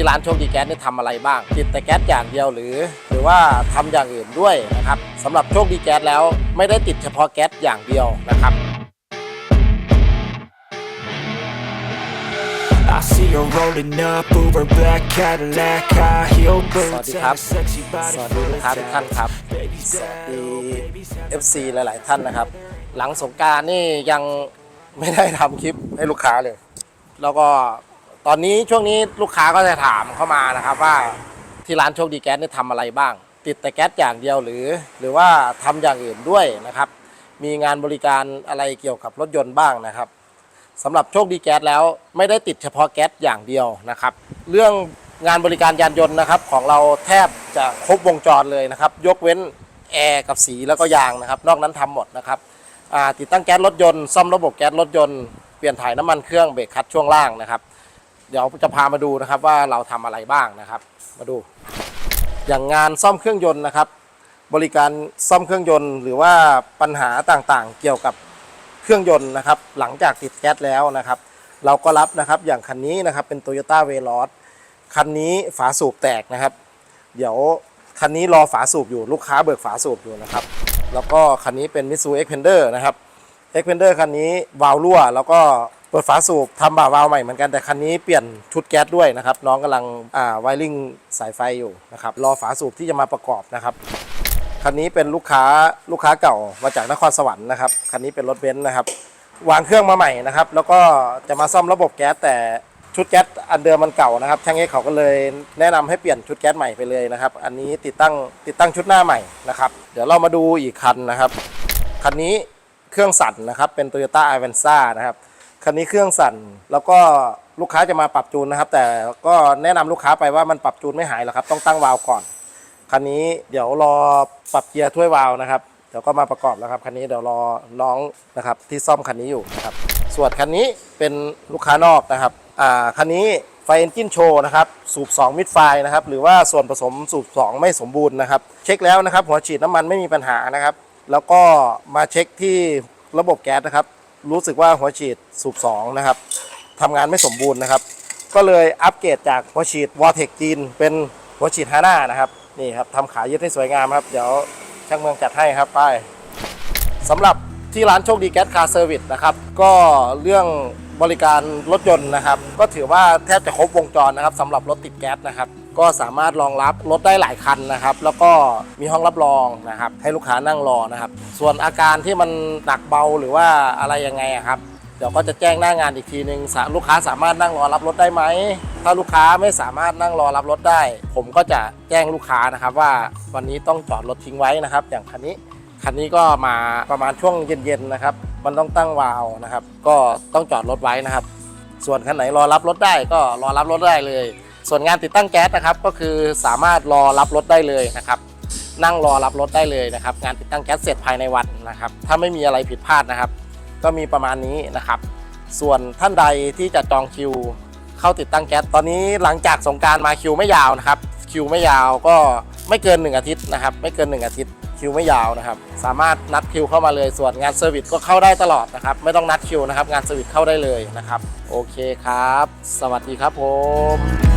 ที่ร้านโชคดีแก๊สเนี่ยทำอะไรบ้าง ติดแต่แก๊สอย่างเดียวหรือ หรือว่าทำอย่างอื่นด้วยนะครับสำหรับโชคดีแก๊สแล้วไม่ได้ติดเฉพาะแก๊สอย่างเดียวนะครับ I see her rolling up, Uber black Cadillac, high heel สวัส boots ดี and ครับ a sexy ส body วัสดี full ลู of กค้าทุกท่าน tat. ครับ Baby สวัส sad, ดี baby sad. FC หลาย ๆ ท่านนะครับ หลังสงกรารนี่ยังไม่ได้ทำคลิปให้ลูกค้าเลย แล้วก็ ตอนนี้ช่วงนี้ลูกค้าก็จะถามเข้ามานะครับว่าที่ร้านโชคดีแก๊สเนี่ยทำอะไรบ้าง ติดแต่แก๊สอย่างเดียวหรือ หรือว่าทำอย่างอื่นด้วยนะครับ มีงานบริการอะไรเกี่ยวกับรถยนต์บ้างนะครับสำหรับโชคดีแก๊สแล้วไม่ได้ติดเฉพาะแก๊สอย่างเดียวนะครับ เรื่องงานบริการยานยนต์นะครับของเราแทบจะครบวงจรเลยนะครับ ยกเว้นแอร์กับสีแล้วก็ยางนะครับ นอกนั้นทำหมดนะครับติดตั้งแก๊สรถยนต์ซ่อมระบบแก๊สรถยนต์เปลี่ยนถ่ายน้ำมันเครื่องเบรกคัดช่วงล่างนะครับ เดี๋ยวจะพามาดูนะครับว่าเราทำอะไรบ้างนะครับ มาดู อย่างงานซ่อมเครื่องยนต์นะครับ บริการซ่อมเครื่องยนต์ หรือว่าปัญหาต่างๆ เกี่ยวกับเครื่องยนต์นะครับ หลังจากติดแก๊สแล้วนะครับ เราก็รับนะครับอย่างคันนี้นะครับเป็น Toyota v e l o s คันนี้ฝาสูบแตกนะครับ เดี๋ยวคันนี้รอฝาสูบอยู่ลูกค้าเบิกฝาสูบอยู่นะครับ แล้วก็คันนี้เป็น Mitsubishi Xpander นะครับ Xpander คันนี้วาล์วรั่วแล้วก็ เปิดฝาสูบทำบ่าวาล์วใหม่เหมือนกันแต่คันนี้เปลี่ยนชุดแก๊สด้วยนะครับ น้องกำลังอ่าไวริงสายไฟอยู่นะครับรอฝาสูบที่จะมาประกอบนะครับคันนี้เป็นลูกค้าลูกค้าเก่ามาจากนครสวรรค์นะครับคันนี้เป็นรถเบนซ์นะครับ วางเครื่องมาใหม่นะครับ แล้วก็จะมาซ่อมระบบแก๊สแต่ชุดแก๊สอันเดิมมันเก่านะครับช่างเอกเขาก็เลยแนะนำให้เปลี่ยนชุดแก๊สใหม่ไปเลยนะครับ อันนี้ติดตั้งติดตั้งชุดหน้าใหม่นะครับ เดี๋ยวเรามาดูอีกคันนะครับคันนี้เครื่องสั่นนะครับเป็น Toyota a v a n z a นะครับ คันนี้เครื่องสั่น แล้วก็ลูกค้าจะมาปรับจูนนะครับ แต่ก็แนะนำลูกค้าไปว่ามันปรับจูนไม่หายหรอกครับ ต้องตั้งวาล์วก่อน คันนี้เดี๋ยวรอปรับเกียร์ถ้วยวาล์วนะครับเดี๋ยวก็มาประกอบแล้วครับคันนี้เดี๋ยวรอน้องนะครับที่ซ่อมคันนี้อยู่นะครับ ส่วนคันนี้เป็นลูกค้านอกนะครับอ่าคันนี้ไฟเอนจินโชว์นะครับสูบ2มิดไฟนะครับหรือว่าส่วนผสมสูบ2 ไม่สมบูรณ์นะครับ เช็คแล้วนะครับหัวฉีดน้ำมันไม่มีปัญหานะครับ แล้วก็มาเช็คที่ระบบแก๊สนะครับ รู้สึกว่าหัวฉีดสูบ2นะครับทำงานไม่สมบูรณ์นะครับ ก็เลยอัปเกรดจากหัวฉีดวอเทคจีนเป็นหัวฉีดฮาน่านะครับนี่ครับทำขายึดให้สวยงามครับ เดี๋ยวช่างเมืองจัดให้ครับไปสำหรับที่ร้านโชคดีแก๊สคาร์เซอร์วิสนะครับ ก็เรื่องบริการรถยนต์นะครับ ก็ถือว่าแทบจะครบวงจรนะครับสำหรับรถติดแก๊สนะครับ ก็สามารถรองรับรถได้หลายคันนะครับ แล้วก็มีห้องรับรองนะครับ ให้ลูกค้านั่งรอนะครับ ส่วนอาการที่มันหนักเบาหรือว่าอะไรยังไงครับเดี๋ยวก็จะแจ้งหน้างานอีกทีนึงลูกค้าสามารถนั่งรอรับรถได้ไหม ถ้าลูกค้าไม่สามารถนั่งรอรับรถได้ ผมก็จะแจ้งลูกค้านะครับว่าวันนี้ต้องจอดรถทิ้งไว้นะครับ อย่างคันนี้คันนี้ก็มาประมาณช่วงเย็นๆนะครับ มันต้องตั้งวาล์วนะครับ ก็ต้องจอดรถไว้นะครับ ส่วนคันไหนรอรับรถได้ก็รอรับรถได้เลย ส่วนงานติดตั้งแก๊สนะครับก็คือสามารถรอรับรถได้เลยนะครับ นั่งรอรับรถได้เลยนะครับ งานติดตั้งแก๊สเสร็จภายในวันนะครับ ถ้าไม่มีอะไรผิดพลาดนะครับ ก็มีประมาณนี้นะครับ ส่วนท่านใดที่จะจองคิวเข้าติดตั้งแก๊สตอนนี้หลังจากสงการมาคิวไม่ยาวนะครับคิวไม่ยาวก็ไม่เกิน 1 อาทิตย์นะครับ ไม่เกิน 1 อาทิตย์คิวไม่ยาวนะครับ สามารถนัดคิวเข้ามาเลยส่วนงานเซอร์วิสก็เข้าได้ตลอดนะครับ ไม่ต้องนัดคิวนะครับ งานเซอร์วิสเข้าได้เลยนะครับ โอเคครับ สวัสดีครับผม